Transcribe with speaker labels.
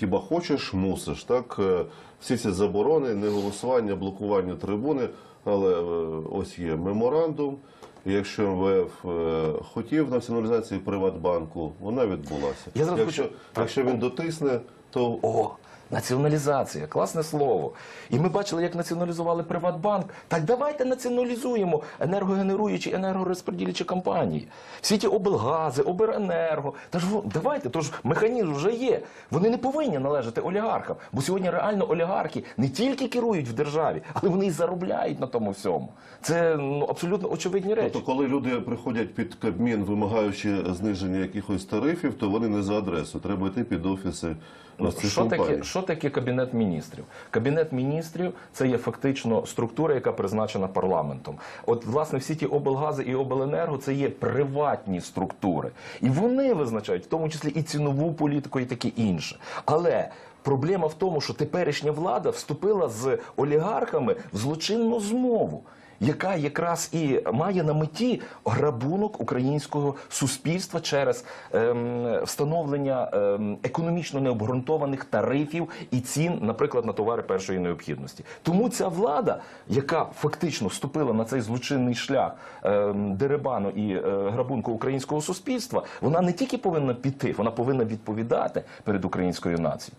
Speaker 1: хіба хочеш, мусиш. Так Е, всі ці заборони, не голосування, блокування трибуни. Але е, ось є меморандум. Якщо МВФ е, хотів націоналізації Приватбанку, вона відбулася.
Speaker 2: Я зараз
Speaker 1: якщо,
Speaker 2: хочу-
Speaker 1: якщо він дотисне, то
Speaker 2: О, націоналізація, класне слово. І ми бачили, як націоналізували Приватбанк. Так давайте націоналізуємо енергогенеруючі, енергорозподілючі компанії. Всі ті облгази, оберенерго. Та ж давайте, то ж механізм вже є. Вони не повинні належати олігархам. Бо сьогодні реально олігархи не тільки керують в державі, але вони і заробляють на тому всьому. Це ну, абсолютно очевидні речі.
Speaker 1: Тобто, коли люди приходять під Кабмін, вимагаючи зниження якихось тарифів, то вони не за адресу. Треба йти під офіси ось
Speaker 2: Що таке, що таке кабінет міністрів? Кабінет міністрів це є фактично структура, яка призначена парламентом. От власне всі ті облгази і обленерго це є приватні структури, і вони визначають в тому числі і цінову політику, і таке інше. Але проблема в тому, що теперішня влада вступила з олігархами в злочинну змову яка якраз і має на меті грабунок українського суспільства через ем, встановлення ем, економічно необґрунтованих тарифів і цін, наприклад, на товари першої необхідності. Тому ця влада, яка фактично вступила на цей злочинний шлях ем, дерибану і е, грабунку українського суспільства, вона не тільки повинна піти, вона повинна відповідати перед українською нацією.